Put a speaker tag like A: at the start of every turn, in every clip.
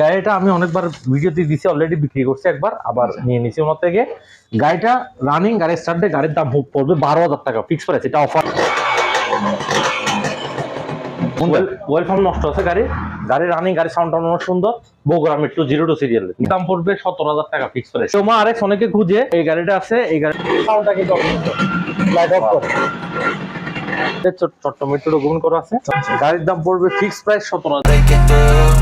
A: গাড়িটা আমি অনেকবার ভিডিওতে দিছি অলরেডি বিক্রি করছি একবার আবার নিয়ে নিছি ওনার থেকে। গাড়িটা রানিং গাড়ি স্টার্টে গাড়ির দাম পড়বে বারো হাজার টাকা ফিক্স প্রাইস এটা অফার ওয়েলফার্ম নষ্ট আছে গাড়ি। গাড়ি রানিং গাড়ি সাউন্ড অনেক সুন্দর। Bogura metro zero two serial দাম পড়বে সতেরো হাজার টাকা ফিক্স প্রাইস তোমার আরেক অনেকে খুঁজে এই গাড়িটা আছে এই গাড়ি সাউন্ডটা কিন্তু করে। ছোট্ট মেট্রো ডকুমেন্ট করা আছে। গাড়ির দাম পড়বে ফিক্স প্রাইস সতেরো হাজার।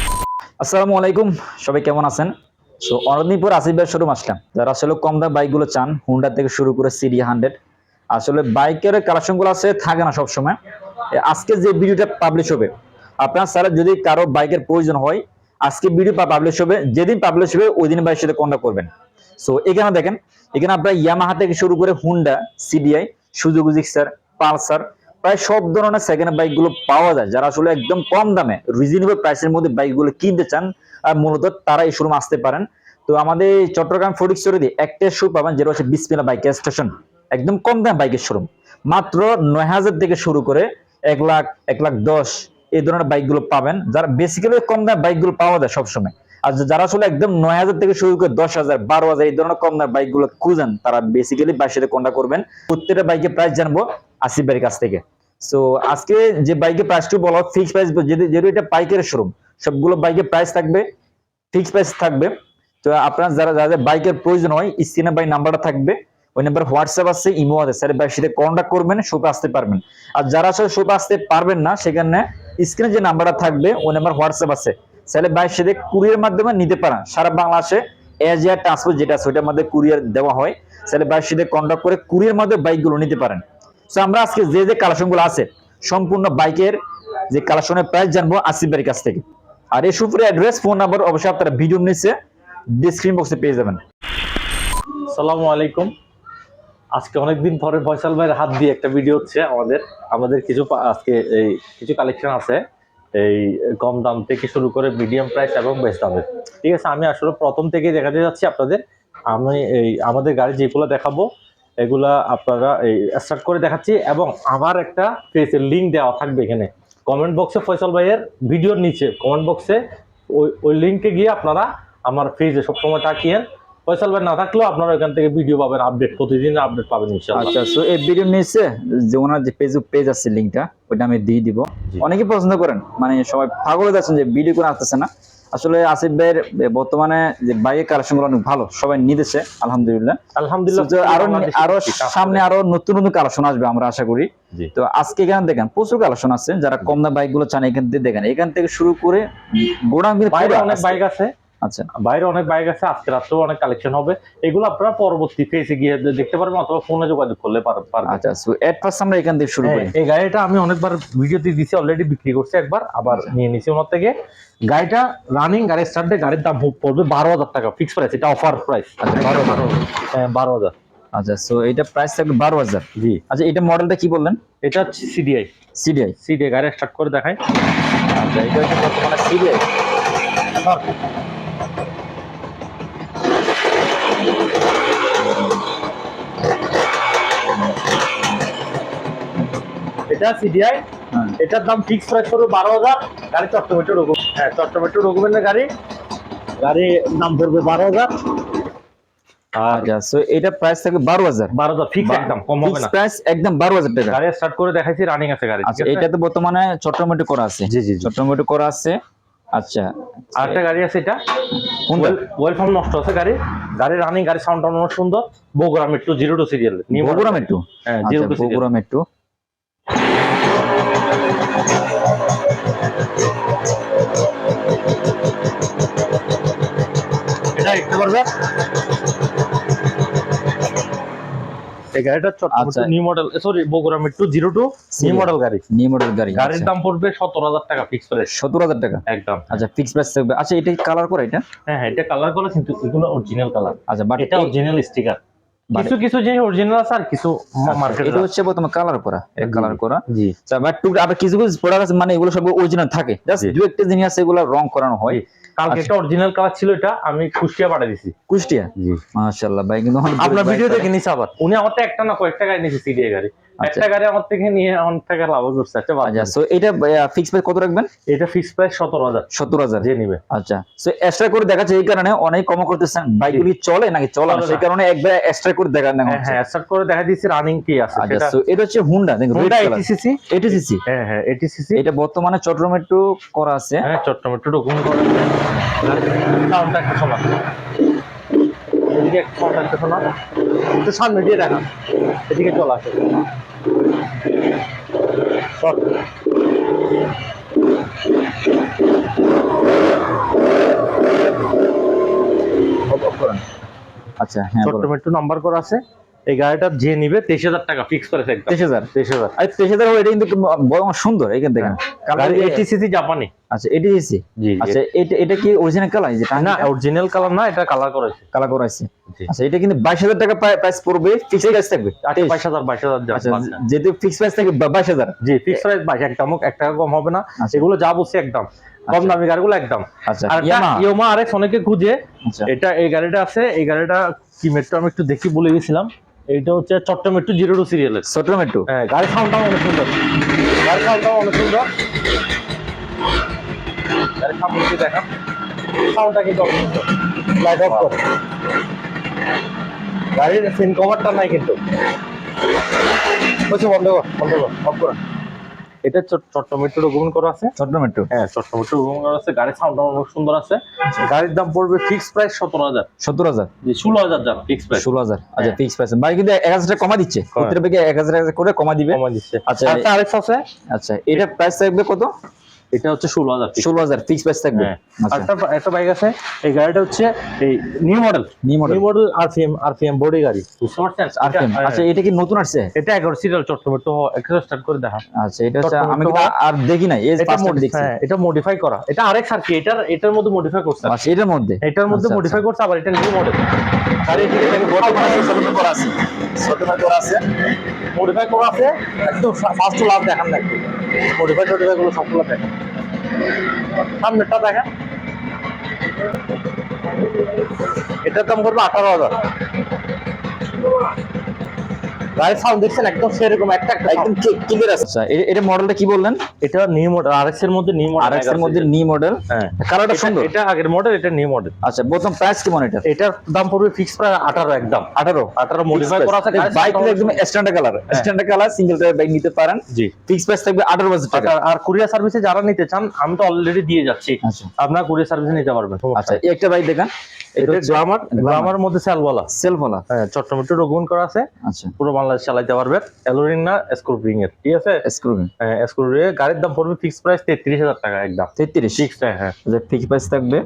B: আসসালামু আলাইকুম, সবাই কেমন আছেন? সো অনদিনপুর আসিফ ভাই শোরুম আসলাম। যারা আসলে কম দাম বাইকগুলো চান হুন্ডা থেকে শুরু করে সিডি হান্ড্রেড আসলে বাইকের কালেকশনগুলো আছে, থাকে না সবসময়। আজকে যে ভিডিওটা পাবলিশ হবে, আপনার স্যার যদি কারও বাইকের প্রয়োজন হয়, আজকে ভিডিও পাবলিশ হবে, যেদিন পাবলিশ হবে ওই দিন ভাইয়ের সাথে কন্ট্যাক্ট করবেন। সো এখানে দেখেন, এখানে আপনার ইয়ামাহা থেকে শুরু করে Honda CDI Suzuki Gixxer Pulsar প্রায় সব ধরনের সেকেন্ড হ্যান্ড বাইকগুলো পাওয়া যায়, যারা আসলে একদম কম দামে রিজনেবল প্রাইসের মধ্যে বাইকগুলো কিনতে চান, আর মূলত তারা এই শোরুম আসতে পারেন। তো আমাদের চট্টগ্রাম ফটিক দিয়ে একটা শো পাবেন, যেটা হচ্ছে বিসমিলা বাইকের স্টেশন একদম কম দাম বাইকের শোরুম মাত্র নয় হাজার থেকে শুরু করে এক লাখ এক লাখ দশ এই ধরনের বাইকগুলো পাবেন, যারা বেসিক্যালি কম দাম বাইকগুলো পাওয়া যায় সবসময়। আর যারা আসলে একদম নয় হাজার থেকে শুরু করে দশ হাজার, বারো হাজার এই ধরনের কম দাম বাইকগুলো খুঁজেন, তারা বেসিক্যালি বাইকের সাথে কন্ট্যাক্ট করবেন। প্রত্যেকটা বাইকের প্রাইস জানব আসিফ ভাইয়ের কাছ থেকে। সো আজকে যে বাইকের প্রাইসটা বলা ফিক্স প্রাইস যেহেতু এটা বাইকের শোরুম সবগুলো বাইকের প্রাইস থাকবে ফিক্স প্রাইস থাকবে। তো আপনার যারা যাদের বাইকের প্রয়োজন হয়, স্ক্রিনে বাই নাম্বারটা থাকবে, ওই নাম্বার হোয়াটসঅ্যাপ আছে ইমো আছে। স্যার বাইক সাথে কন্ট্যাক্ট করবেন শোপে আসতে পারবেন। আর যারা আসলে শোপে আসতে পারবেন না, সেখানে স্ক্রিনে যে নাম্বারটা থাকবে, ওই নাম্বার হোয়াটসঅ্যাপ আছে। স্যার বাইক সাথে কুরিয়ার মাধ্যমে নিতে পারেন। সারা বাংলাদেশে এজিআর ট্রান্সপোর্ট যেটা আছে, ওইটার মধ্যে কুরিয়ার দেওয়া হয়। স্যার বাইক সাথে কন্ট্যাক্ট করে কুরিয়ার মাধ্যমে বাইকগুলো নিতে পারেন। আমরা আজকে যে যে কালেকশনগুলো আছে, সম্পূর্ণ বাইকের যে কালেকশনের প্রাইস জানব আসিফ ভাইয়ের কাছ থেকে। আর এই সুপুরে অ্যাড্রেস ফোন নাম্বার অবশ্যই আপনারা ভিডিও নিচে ডিসক্রিপশন বক্সে পেয়ে যাবেন।
A: সালামু আলাইকুম। আজকে অনেকদিন পরে ফয়সাল ভাইয়ের হাত দিয়ে একটা ভিডিও হচ্ছে আমাদের। আমাদের কিছু আজকে এই কিছু কালেকশন আছে। এই কম দাম থেকে শুরু করে মিডিয়াম প্রাইস এবং বেশ দামের। ঠিক আছে, আমি আসলে প্রথম থেকে দেখাতে যাচ্ছি আপনাদের। আমি এই আমাদের গাড়ি যেগুলো দেখাবো এগুলা আপনারা এই স্টার্ট করে দেখাচ্ছি এবং আমার একটা ফেসের লিঙ্ক দেওয়া থাকবে এখানে। কমেন্ট বক্সে ফয়সাল ভাইয়ের ভিডিওর নিচে। কমেন্ট বক্সে ওই ওই লিঙ্কে গিয়ে আপনারা আমার পেজে সবসময় তাকিয়েন। ফয়সাল ভাই না থাকলেও আপনারা ওইখান থেকে ভিডিও পাবেন আপডেট প্রতিদিন আপডেট পাবেন ইনশাআল্লাহ।
B: আচ্ছা সো এই ভিডিও নিচে যে ওনার যে পেজ পেজ আছে লিঙ্কটা ওটা আমি দিয়ে দিব। অনেকে পছন্দ করেন। মানে সবাই পাগল যাচ্ছেন যে ভিডিও করে আসতেছে না। আসলে আসিফ ভাইয়ের বর্তমানে যে বাইকের কালেকশনগুলো অনেক ভালো সবাই নিতেছে আলহামদুলিল্লাহ।
A: আলহামদুলিল্লাহ আরও আরও
B: সামনে আরও নতুন নতুন কালেকশন আসবে আমরা আশা করি। তো আজকে এখানে দেখেন প্রচুর কালেকশন আছে যারা কম দাম বাইকগুলো চান এখান থেকে দেখেন। এখান থেকে শুরু করে
A: অনেক বাইক আছে।
B: আচ্ছা।
A: বাইরে অনেক বাইক আছে আজকে রাত্রেও অনেক কালেকশন হবে। এগুলো আপনারা পরবর্তী ফেসে গিয়ে দেখতে পারবেন অথবা ফোনে যোগাযোগ করলে পার- পারবেন।
B: আচ্ছা এট ফার্স্ট আমরা এখান থেকে শুরু করি।
A: হ্যাঁ, এই গাড়িটা আমি অনেকবার ভিডিওতে দিছি অলরেডি বিক্রি করছি একবার আবার নিয়ে নিছি ওনার থেকে। গাড়িটা রানিং গাড়ি স্টার্টে গাড়ির দাম পড়বে বারো হাজার টাকা ফিক্স প্রাইস এটা অফার প্রাইস বারো বারো হ্যাঁ বারো হাজার।
B: আচ্ছা সো এটা প্রাইস থাকবে বারো হাজার।
A: জি।
B: আচ্ছা এটা মডেলটা কি বললেন?
A: এটা হচ্ছে সিডিআই
B: সিডিআই
A: সিডিআই গাড়ি স্টার্ট করে দেখাই।
B: আচ্ছা এটা হচ্ছে বর্তমানে সিডিআই
A: এটা সিডিআই
B: হ্যাঁ।
A: এটার দাম ফিক্স প্রাইস করবে বারো হাজার। গাড়ি চট্টমেট্রো রঘু হ্যাঁ রঘুবেন্দ্রের গাড়ি। গাড়ি দাম পড়বে বারো হাজার।
B: আচ্ছা সো এটা প্রাইস থাকবে বারো হাজার।
A: ফিক্স একদম কম হবে না।
B: প্রাইস একদম বারো হাজার টাকা।
A: গাড়ি স্টার্ট করে দেখাইছি রানিং আছে গাড়ি।
B: আচ্ছা এটা তো বর্তমানে চট্টগ্রামে করা আছে?
A: জি জি
B: চট্টগ্রামে করা আছে। আচ্ছা।
A: আরেকটা গাড়ি আছে এটা। নষ্ট আছে গাড়ি। গাড়ি রানিং গাড়ি সাউন্ড অনেক সুন্দর। Bogura metro zero two serial
B: Bogura metro
A: হ্যাঁ জিরো টু
B: বগুড়া মেট্রো
A: এই গাড়িটা চট্টগ্রাম
B: আচ্ছা।
A: New model sorry Bogura metro zero two new model গাড়ি।
B: নিউ মডেল গাড়ি
A: গাড়ির দাম পড়বে সতেরো হাজার টাকা ফিক্স প্রাইস
B: সত্তর হাজার টাকা?
A: একদম।
B: আচ্ছা ফিক্স প্রাইস থাকবে। আচ্ছা এটা কালার করে এটা?
A: হ্যাঁ হ্যাঁ এটা কালার করা কিন্তু এগুলো অরিজিনাল কালার
B: আচ্ছা বাট
A: এটা অরিজিনাল স্টিকার কিছু কিছু জিনিস অরিজিনাল আছে আর কিছু মার্কেটে
B: এটা হচ্ছে কালার করা।
A: জি।
B: কালার করা।
A: জি।
B: আচ্ছা বাট টুক আবার কিছু কিছু প্রোডাক্ট আছে মানে এগুলো সব অরিজিনাল থাকে। জাস্ট দু একটা জিনিস আছে এগুলো রং করানো হয়।
A: কালকে
B: আচ্ছা।
A: একটা অরিজিনাল কালার ছিল এটা আমি কুষ্টিয়া পাঠিয়ে দিছি।
B: কুষ্টিয়া?
A: জি।
B: মাশাআল্লাহ ভাই কিন্তু
A: আপনার ভিডিও দেখে নিছে আবার। উনি আমার তো একটা না কয়েকটা গাড়ি নিয়েছে সিডিএ গাড়ি। একটা গাড়ি আমার থেকে নিয়ে অনেক টাকা লাভ করছে আচ্ছা
B: আচ্ছা সো এটা ফিক্স প্রাইস কত রাখবেন?
A: এটা ফিক্স প্রাইস সতেরো হাজার।
B: সত্তর হাজার।
A: যে নিবে।
B: আচ্ছা সো এক্সট্রা করে দেখাচ্ছে এই কারণে অনেক কম করতেছেন। বাইকগুলি চলে নাকি চলে না? সেই কারণে একবার এক্সট্রা করে দেখা নেওয়া
A: হ্যাঁ
B: হচ্ছে।
A: হ্যাঁ করে দেখা দিচ্ছি রানিং কি আছে।
B: আচ্ছা সো এটা হচ্ছে হুন্ডা দেখুন রেড
A: Honda
B: কালার
A: 80 সিসি
B: এটিসিসি
A: হ্যাঁ হ্যাঁ এটি সিসি
B: এটা বর্তমানে চট্টগ্রামে একটু করা আছে।
A: হ্যাঁ চট্টগ্রাম একটু ডকুমেন্ট করে সাউন্ডটা একটু শোনা। এদিকে একটু একটু শোনা। একটু সামনে দিয়ে দেখা এদিকে চলে আসে
B: আচ্ছা হ্যাঁ
A: ছোট্ট একটু নাম্বার করা আছে। এই গাড়িটা যে নিবে তেইশ হাজার টাকা ফিক্স একদম
B: তেইশ হাজার?
A: তেইশ হাজার।
B: আর তেইশ হাজার এটা কিন্তু বড় সুন্দর এখান
A: এইটি সিসি জাপানি।
B: আচ্ছা এটিসি
A: জি
B: আচ্ছা এটা এটা কি অরিজিনাল কালার যে
A: না অরিজিনাল কালার না এটা কালার করেছে
B: কালার করা আছে আচ্ছা এটা কিন্তু বাইশ হাজার টাকা প্রাইস পড়বে ফিক্স প্রাইস থাকবে।
A: আচ্ছা বাইশ হাজার বাইশ হাজার
B: আচ্ছা
A: আচ্ছা
B: যেহেতু ফিক্স প্রাইস থাকবে বাইশ হাজার।
A: জি ফিক্স প্রাইস বাইশ একদম এক টাকা কম হবে না।
B: আচ্ছা।
A: এগুলো যা বলছি একদম। কম
B: আচ্ছা।
A: দামি গাড়িগুলো একদম।
B: আচ্ছা
A: আর
B: ইয়ামা
A: আরেক্স অনেকে খুঁজে।
B: আচ্ছা।
A: এটা এই গাড়িটা আছে এই গাড়িটা কি মেট্রো আমি একটু দেখি বলে গেছিলাম। এইটা হচ্ছে চট্টগ্রাম মেট্রো জিরো টু সিরিয়ালের
B: চট্টমেট্টু
A: হ্যাঁ গাড়ি সাউন্ডটাও অনেক সুন্দর। গাড়ি সাউন্ডটাও অনেক সুন্দর। গাড়ি সামনে দেখা সাউন্ডটা কিন্তু অনেক সুন্দর। লাইট অফ করে। গাড়ির সিন কভারটা নাই কিন্তু। বলছি বন্ধ কর বন্ধ কর অফ কর। এটা করা আছে। হ্যাঁ করা আছে। গাড়ির সাউন্ড অনেক সুন্দর আছে। গাড়ির দাম পড়বে ফিক্স প্রাইস সতেরো হাজার।
B: সত্তর হাজার?
A: জি ষোলো হাজার দাম ফিক্স প্রাইস
B: ষোলো হাজার। আচ্ছা
A: হ্যাঁ।
B: ফিক্স প্রাইস ভাই কিন্তু এক হাজার টাকা কমা দিচ্ছে। প্রত্যেক ব্যাগে এক হাজার টাকা করে কমা দিবে।
A: কমা দিচ্ছে।
B: আচ্ছা,
A: আচ্ছা আরেকটা আছে।
B: আচ্ছা এটা প্রাইস থাকবে কত?
A: এটা হচ্ছে ষোলো হাজার
B: ষোলো হাজার ফিক্স প্রাইস থাকবে।
A: হ্যাঁ।
B: আচ্ছা।
A: একটা একটা বাইক আছে এই গাড়িটা হচ্ছে এই new model
B: new model
A: new model RPM RPM body গাড়ি। বুঝতে পারছেন
B: আর
A: এটা-
B: আচ্ছা এটা কি নতুন আসছে?
A: এটা এগারো সিরিয়াল চট্টগ্রাম তো একটা স্টার্ট করে দেখা
B: আচ্ছা এটা হচ্ছে আমি আর দেখি নাই এই ফার্স্ট
A: modi-
B: দেখছি।
A: হ্যাঁ এটা মডিফাই করা। এটা আরেক আর কি এটার এটার মধ্যে মডিফাই করছে।
B: আচ্ছা এটার মধ্যে?
A: এটার মধ্যে
B: আচ্ছা,
A: মডিফাই করছে আবার এটা নিউ মডেল
B: ঠিক আছে বর্তমানে ছোট করা আছে। ছোট করা আছে।
A: মডিফাই করা আছে একদম ফার্স্ট লাভ দেখান না একটু মডিফাই টডিফাই গুলো সবগুলো দেখেন সামনেটা দেখেন। এটার দাম করবে আঠারো হাজার। গাড়ির সাউন্ড দেখছেন? একদম সেরকম একটা একটা
B: একদম ক্লিয়ার আছে। আচ্ছা এটা মডেলটা কি বললেন?
A: এটা নিউ মডেল আরএক্স এর মধ্যে নিউ মডেল
B: আরএক্স এর মধ্যে নি মডেল
A: হ্যাঁ।
B: কালারটা সুন্দর?
A: এটা আগের মডেল এটা নিউ মডেল
B: আচ্ছা প্রথম প্রাইস কেমন এটা
A: এটার দাম পড়বে ফিক্স প্রায় আঠারো একদম।
B: আঠারো?
A: আঠারো মডিফাই করা আছে
B: বাইক একদম standard colour. Standard colour single tyre bike নিতে পারেন।
A: জি।
B: ফিক্স প্রাইস থাকবে আঠারো হাজার টাকা।
A: আচ্ছা, আর কুরিয়ার সার্ভিসে যারা নিতে চান আমি তো অলরেডি দিয়ে যাচ্ছি।
B: আচ্ছা।
A: আপনার কুরিয়ার সার্ভিসে নিতে পারবেন।
B: আচ্ছা এই একটা বাইক দেখান।
A: এটা গ্লামার গ্লামার মধ্যে সেলওয়ালা
B: সেলফ ওলা
A: হ্যাঁ চট্টগ্রামের ডকুমেন্ট করা আছে।
B: আচ্ছা।
A: পুরো বাংলাদেশ চালাইতে পারবে। এলোরিং না স্ক্রুপিং এর ঠিক আছে?
B: স্ক্রুপিং
A: হ্যাঁ স্কোরপিং এর। গাড়ির দাম পড়বে ফিক্স প্রাইস তেত্রিশ হাজার টাকা একদম।
B: তেত্রিশ?
A: ফিক্স হ্যাঁ।
B: যে ফিক্স প্রাইস থাকবে?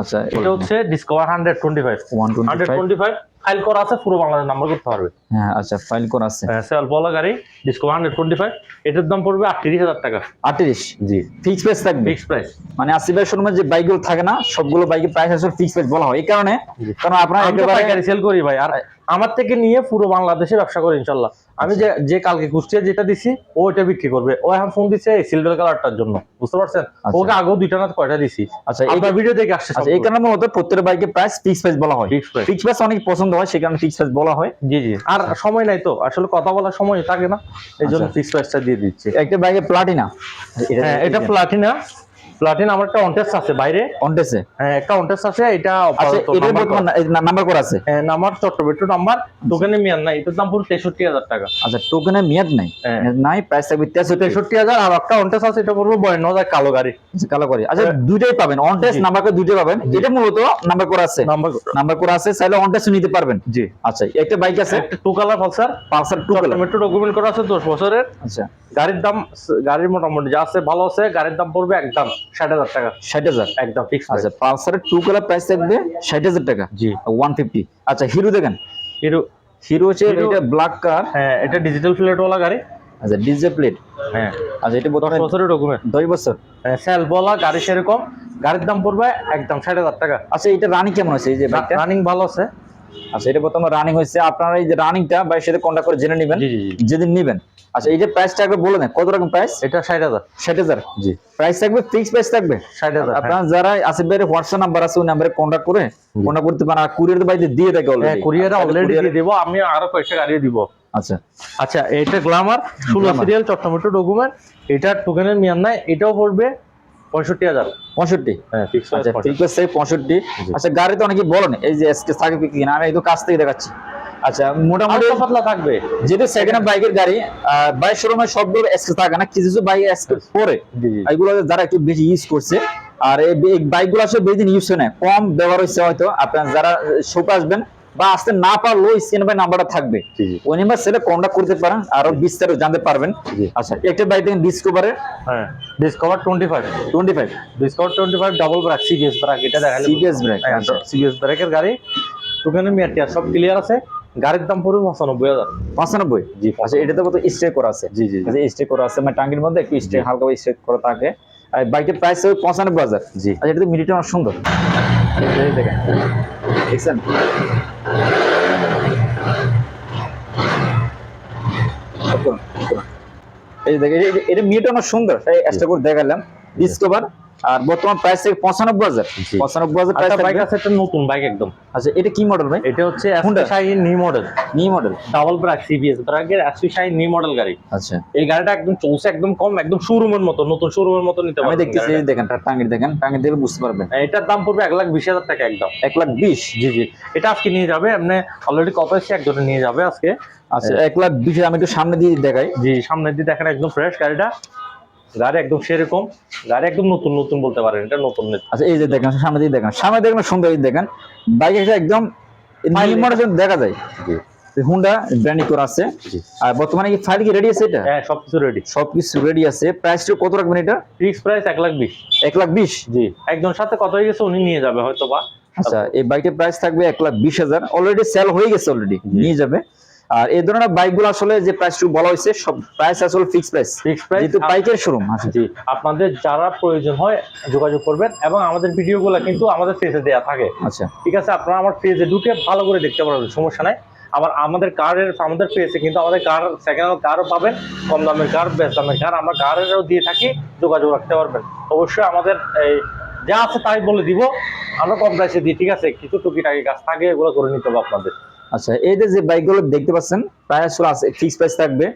B: আচ্ছা
A: এটা হচ্ছে Discover hundred twenty five
B: one twenty five
A: file করা আছে পুরো বাংলাদেশ নাম্বার করতে পারবে।
B: হ্যাঁ আচ্ছা ফাইল করা আছে।
A: সেলফওয়ালা গাড়ি ডিসকভার হান্ড্রেড টোয়েন্টি ফাইভ এটার দাম পড়বে আটত্রিশ হাজার টাকা।
B: আটত্রিশ?
A: জি।
B: ফিক্স প্রাইস থাকবে?
A: ফিক্স প্রাইস
B: মানে বাইশ শোরুমে যে বাইকগুলো থাকে না সবগুলো বাইকের প্রাইস আসলে ফিক্স প্রাইস বলা হয়। এই কারণে কারণ আপনার একেবারে
A: পাইকারি সেল করি ভাই আর আমার থেকে নিয়ে পুরো বাংলাদেশে ব্যবসা করে ইনশাল্লাহ। আমি যে যে কালকে কুষ্টিয়া যেটা দিছি ও এটা বিক্রি করবে। ও এখন ফোন দিচ্ছে এই সিলভার কালারটার জন্য। বুঝতে পারছেন? ওকে আগেও দুইটা না কয়টা দিছি?
B: আচ্ছা এই
A: ভিডিও দেখে আসছে
B: আচ্ছা এই কারণে মূলত প্রত্যেকটা বাইকের প্রাইস ফিক্স প্রাইস বলা হয়।
A: ফিক্স প্রাইস
B: অনেক পছন্দ হয় সেখানে ফিক্স প্রাইস বলা হয়।
A: জি জি। আর সময় নাই তো আসলে কথা বলার সময় থাকে না। এই জন্য। ফিক্স প্রাইসটা দিয়ে দিচ্ছি।
B: একটা ব্যাগে প্লাটিনা
A: এটা প্লাটিনা প্লাটিনা আমার একটা অনটেস্ট আছে বাইরে।
B: অনটেসে
A: হ্যাঁ একটা অনটেস্ট আছে এটা
B: আচ্ছা
A: আপাতত
B: বর্তমান নাম্বার করা আছে?
A: হ্যাঁ, নাম্বার চট্টবেট্টু নাম্বার দোকানে মিয়ান নাই এটার দাম পুরো তেষট্টি হাজার টাকা।
B: আচ্ছা টোকেনে মেয়াদ নাই?
A: হ্যাঁ।
B: নাই প্রাইস থাকবে তেষট্টি।
A: তেষট্টি হাজার আর একটা অনটেস্ট আছে এটা পড়বে বয়ান্ন হাজার কালো গাড়ি।
B: আচ্ছা, কালো করে আচ্ছা
A: হ্যাঁ।
B: দুইটাই পাবেন অন নাম্বার করে দুইটাই পাবেন। এটা মূলত নাম্বার করা আছে।
A: নাম্বার
B: নাম্বার করা আছে চাইলে অন নিতে পারবেন।
A: জি।
B: আচ্ছা একটা বাইক আছে।
A: একটা two colour Pulsar
B: Pulsar two colour
A: tomato document করা আছে দশ বছরের।
B: আচ্ছা।
A: গাড়ির দাম গাড়ির মোটামুটি যা আছে ভালো আছে গাড়ির দাম পড়বে একদম। ষাট হাজার টাকা।
B: ষাট হাজার?
A: একদম ফিক্স
B: আচ্ছা পালসারের টু কালার প্রাইস থাকবে ষাট হাজার টাকা।
A: জি।
B: ওয়ান ফিফটি আচ্ছা হিরো দেখেন।
A: হিরো
B: হিরো হচ্ছে এটা ব্ল্যাক কার
A: হ্যাঁ এটা ডিজিটাল প্লেটওয়ালা গাড়ি।
B: আচ্ছা ডিজে প্লেট
A: হ্যাঁ।
B: আচ্ছা এটা
A: দশ
B: বোধহয়
A: বছরের ডকুমেন্ট
B: দশ বছর।
A: সেলফওয়ালা গাড়ি সেরকম। গাড়ির দাম পড়বে একদম ষাট হাজার টাকা।
B: আচ্ছা এটা রানিং কেমন হয়েছে এই যে
A: রানিং ভালো আছে।
B: আচ্ছা এটা রানিং হয়েছে। আপনারা এই যে রানিংটা সাথে কন্ট্যাক্ট করে জেনে নেবেন। যেদিন নেবেন। আচ্ছা এই যে প্রাইসটা একবার বলে দেন কত রকম প্রাইস
A: এটা ষাট হাজার।
B: ষাট হাজার?
A: জি।
B: প্রাইস থাকবে ফিক্স প্রাইস থাকবে?
A: ষাট হাজার হ্যাঁ।
B: আপনারা যারা আসিফ ভাইয়ের হোয়াটসঅ্যাপ নাম্বার আছে ওই নাম্বারে কন্ট্যাক্ট করে কন্ট্যাক্ট করতে পারেন আর কুরিয়ার বাড়িতে দিয়ে থাকে অলরেডি
A: কুরিয়ারে অলরেডি দিয়ে দেবো আমি আরও কয়েকটা গাড়ি দিব।
B: আচ্ছা।
A: আচ্ছা এটা গ্লামার ষোলো সিরিয়াল চট্টমেটো ডকুমেন্ট এটা টোকেনের মিয়ান নাই এটাও পড়বে পঁয়ষট্টি হাজার।
B: পঁয়ষট্টি?
A: হ্যাঁ
B: আচ্ছা আচ্ছা গাড়িতে অনেকে বলেন এই যে এসকে থাকে কিনা আমি একদম কাছ থেকে দেখাচ্ছি। আচ্ছা মোটামুটি
A: পাতলা থাকবে।
B: যেহেতু সেকেন্ড হ্যান্ড বাইকের গাড়ি বাইক শোরুমে থাকে না কিছু কিছু বাইক এসকে পরে। এগুলো যারা একটু বেশি ইউজ করছে আর এই বাইকগুলো আসলে বেশি দিন ইউজ হয় না কম ব্যবহার হচ্ছে হয়তো। আপনার যারা শোপ আসবেন বা আসতে না পারলেও স্ক্রিন বাই নাম্বারটা থাকবে। ওই নাম্বার সেটা কন্ট্যাক্ট করতে পারেন আরও বিস্তারিত জানতে পারবেন। আচ্ছা একটা বাইক দেখেন ডিসকভারের
A: হ্যাঁ Discover twenty five
B: twenty five
A: Discover twenty five double brake CBS brake এটা দেখালে
B: সিবিএস ব্রেক
A: সিবিএস ব্রেকের গাড়ি টোকেনের মিয়ার সব ক্লিয়ার আছে। গাড়ির দাম পড়বে পঁচানব্বই হাজার।
B: পঁচানব্বই?
A: জি
B: আচ্ছা এটাতে কত স্টে করা আছে?
A: জি জি জি।
B: আচ্ছা স্টে করা আছে মানে টাঙ্গির মধ্যে একটু স্টে হালকা স্টে করা থাকে। আর বাইকের প্রাইস হবে পঁচানব্বই হাজার।
A: জি।
B: আচ্ছা এটা তো অনেক সুন্দর। দেখেন দেখছেন এই দেখেন এটা মেয়েটা অনেক সুন্দর। তাই এক্সট্রা করে দেখালাম। ডিসকভার আর বর্তমান প্রাইস থেকে পঁচানব্বই হাজার। পঁচানব্বই হাজার প্রাইস
A: বাইক আছে একটা নতুন বাইক একদম।
B: আচ্ছা এটা কি মডেল ভাই?
A: এটা হচ্ছে? SP Shine new model
B: new model
A: double brake CBS ব্রেকের এসপি শাইন নিউ মডেল গাড়ি।
B: আচ্ছা।
A: এই গাড়িটা একদম চলছে একদম কম একদম শোরুমের মতো নতুন শোরুমের মতো নিতে
B: আমি
A: পারবেন
B: দেখতেছি দেখেন টাঙ্গির দেখেন টাঙ্গির দেখলে বুঝতে পারবেন।
A: এটার দাম পড়বে এক লাখ বিশ হাজার টাকা একদম।
B: এক লাখ বিশ?
A: জি জি। এটা আজকে নিয়ে যাবে আপনি অলরেডি কত এসে একজনে নিয়ে যাবে আজকে।
B: আচ্ছা এক লাখ বিশ আমি একটু সামনে দিয়ে দেখাই।
A: জি সামনে দিয়ে দেখেন একদম ফ্রেশ গাড়িটা। গাড়ি একদম সেরকম গাড়ি একদম নতুন নতুন বলতে পারেন এটা নতুন।
B: আচ্ছা এই যে দেখেন সামনে দিয়ে দেখেন সামনে দেখেন সুন্দর দেখেন বাইক একদম দেখা যায়। হুন্ডা ব্র্যান্ডিং করা আছে।
A: জি।
B: আর বর্তমানে কি ফাইল কি রেডি আছে এটা?
A: হ্যাঁ সবকিছু রেডি
B: সবকিছু রেডি আছে। প্রাইসটা কত রাখবেন এটা?
A: ফিক্স প্রাইস এক লাখ বিশ।
B: এক লাখ বিশ?
A: জি। একজনের সাথে কথা হয়ে গেছে উনি নিয়ে যাবে হয়তো বা
B: আচ্ছা এই বাইকের প্রাইস থাকবে এক লাখ বিশ হাজার। অলরেডি সেল হয়ে গেছে অলরেডি নিয়ে যাবে। আর এই ধরনের বাইকগুলো আসলে যে প্রাইসটুকু বলা হয়েছে সব প্রাইস আসলে ফিক্স প্রাইস
A: ফিক্স প্রাইস
B: যেহেতু বাইকের শোরুম আসলে
A: জি আপনাদের যারা প্রয়োজন হয় যোগাযোগ করবেন এবং আমাদের ভিডিওগুলো কিন্তু আমাদের পেজে দেওয়া থাকে।
B: আচ্ছা।
A: ঠিক আছে আপনারা আমার পেজে ঢুকে ভালো করে দেখতে পারবেন সমস্যা নাই। আবার আমাদের কারের আমাদের পেজে কিন্তু আমাদের কার সেকেন্ড হ্যান্ড কারও পাবেন কম দামের কার বেশ দামের কার আমরা কারেরও দিয়ে থাকি যোগাযোগ রাখতে পারবেন। অবশ্যই আমাদের এই যা আছে তাই বলে দিব আমরা কম প্রাইসে দিই ঠিক আছে? কিছু টুকিটাকি কাজ থাকে এগুলো করে নিতে হবে আপনাদের।
B: আচ্ছা এই যে বাইকগুলো দেখতে পাচ্ছেন প্রায় আসলে আছে ফিক্স প্রাইস থাকবে।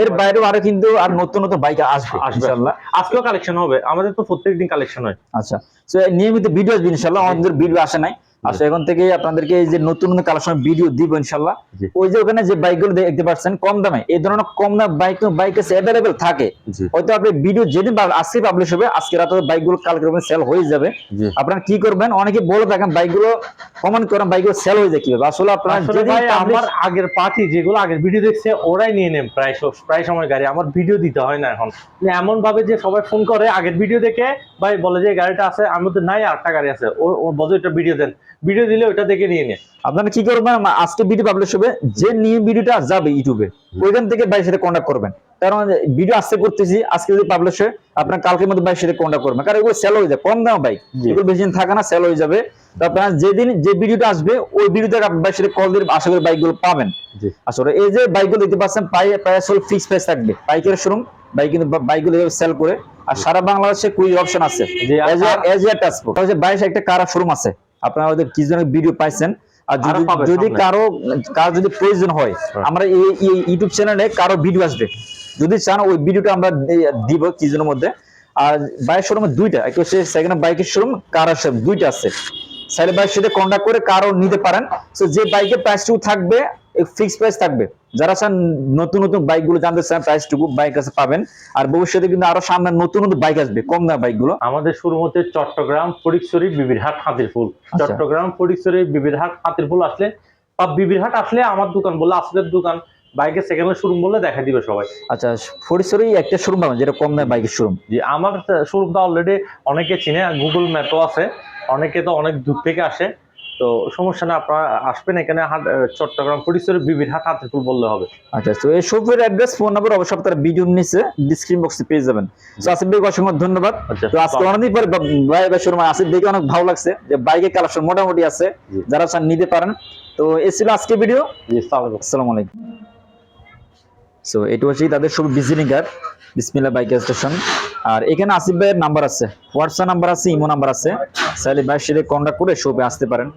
B: এর বাইরেও আরও কিন্তু আর নতুন নতুন বাইক আসবে
A: আসবে।
B: ইনশাআল্লাহ।
A: আজকেও কালেকশন হবে আমাদের তো প্রত্যেকদিন কালেকশন হয়।
B: আচ্ছা তো নিয়মিত ভিডিও আসবে ইনশাআল্লাহ আমাদের ভিডিও আসে নাই। আচ্ছা এখন থেকে আপনাদেরকে এই যে নতুন নতুন কালেকশন ভিডিও দিব ইনশাআল্লাহ
A: জি।
B: ওই যে ওখানে যে বাইকগুলো দেখতে পাচ্ছেন কম দামে। এই ধরনের কম দাম বাইক বাইক আছে অ্যাভেলেবেল থাকে। হয়তো আপনি ভিডিও যেদিন আজকে পাবলিশ হবে আজকে রাতে বাইকগুলো কালকে সেল হয়ে যাবে। আপনারা কি করবেন অনেকে বলে থাকেন বাইকগুলো কমেন্ট করেন বাইকগুলো সেল হয়ে যায় কীভাবে? আসলে আপনারা publish-
A: আমার আগের পার্টি যেগুলো আগের ভিডিও দেখছে ওরাই নিয়ে নেন প্রায় প্রায় সময় গাড়ি। আমার ভিডিও দিতে হয় না এখন। মানে এমন ভাবে যে সবাই ফোন করে আগের ভিডিও দেখে ভাই বলে যে গাড়িটা আছে আমি তো নাই আটটা গাড়ি আছে। ও এটা ভিডিও দেন। ভিডিও দিলে ওটা দেখে নিয়ে নে।
B: আপনারা কি করবেন? আজকে ভিডিও পাবলিশ হবে। যে নিউ ভিডিওটা যাবে ইউটিউবে ওইখান থেকে বাইরের সাথে কন্ট্যাক্ট করবেন। কারণ ভিডিও আজকে করতেছি আজকে যদি পাবলিশ হয় আপনার কালকের মধ্যে বাইরের সাথে কন্ট্যাক্ট করবেন। কারণ এগুলো সেল হয়ে যায় কম দাম বাইক এগুলো বেশি দিন থাকে না সেল হয়ে যাবে। তো আপনারা যেদিন যে ভিডিওটা আসবে ওই ভিডিওতে আপনার বাইরের সাথে কল দিয়ে আশা করি বাইকগুলো পাবেন। আসলে এই যে বাইকগুলো দেখতে পাচ্ছেন প্রায় প্রায় আসলে ফিক্স প্রাইস থাকবে। বাইকের শোরুম বাইক কিন্তু বাইকগুলো সেল করে। আর সারা বাংলাদেশে কুই অপশন আছে। এজ এ ট্রান্সপোর্ট বাইরে একটা কার শোরুম আছে। আপনারা ওদের কি জন্য ভিডিও পাইছেন। আর যদি যদি কারও কারও যদি প্রয়োজন হয়
A: হ্যাঁ।
B: আমরা এই এই ইউটিউব চ্যানেলে কারও ভিডিও আসবে। যদি চান ওই ভিডিওটা আমরা দিব কি জনের মধ্যে। আর বাইক শোরুম দুইটা একটা হচ্ছে সেকেন্ড বাইকের শোরুম কার শোরুম দুইটা আছে। সাইড বাইকের সাথে কন্ট্যাক্ট করে কারও নিতে পারেন। তো যে বাইকের প্রাইসটুকু থাকবে ফিক্স প্রাইস থাকবে। যারা চান নতুন নতুন বাইকগুলো জানতে চান প্রাইসটুকু বাইক কাছে পাবেন। আর ভবিষ্যতে কিন্তু আরও সামনে নতুন নতুন বাইক আসবে কম দাম বাইকগুলো
A: আমাদের শুরু হতে চট্টগ্রাম ফটিকছড়ি বিবিরহাট হাতিরপুল।
B: আচ্ছা।
A: চট্টগ্রাম ফটিকছড়ি বিবিরহাট হাতিরপুল আসলে বা বিবিরহাট আসলে আমার দোকান বললে আসলের দোকান। বাইকের সেকেন্ড শোরুম বললে দেখা দিবে সবাই।
B: আচ্ছা ফরিসরি একটা শোরুম পাবেন যেটা কম দামে বাইকের শোরুম
A: জি আমার শোরুমটা অলরেডি অনেকে চিনে গুগল ম্যাপও আছে। অনেকে তো অনেক দূর থেকে আসে তো সমস্যা না আপনারা আসবেন এখানে চট্টগ্রাম পরিসরের বিবির হাট হাতিপুর বললে হবে।
B: আচ্ছা তো এই শপের অ্যাড্রেস ফোন নাম্বার অবশ্যই আপনারা ভিডিওর নিচে ডিসক্রিপশন বক্সে পেয়ে যাবেন। তো আসিফ ভাই অসংখ্য ধন্যবাদ।
A: আচ্ছা,
B: তো আজকে অনেকদিন পরে ভাই ভাই শোরুমে আসিফ দেখে অনেক ভালো লাগছে যে বাইকের কালেকশন মোটামুটি আছে যারা চান নিতে পারেন। তো এ ছিল আজকে ভিডিও আসসালামু আলাইকুম। সো এটা হচ্ছে তাদের সব visiting card Bismillah bike station আর এখানে আসিফ ভাইয়ের নাম্বার আছে। হোয়াটসঅ্যাপ নাম্বার আছে, ইমো নাম্বার আছে। চাইলে ভাইয়ের সাথে কন্ট্যাক্ট করে শপে আসতে পারেন।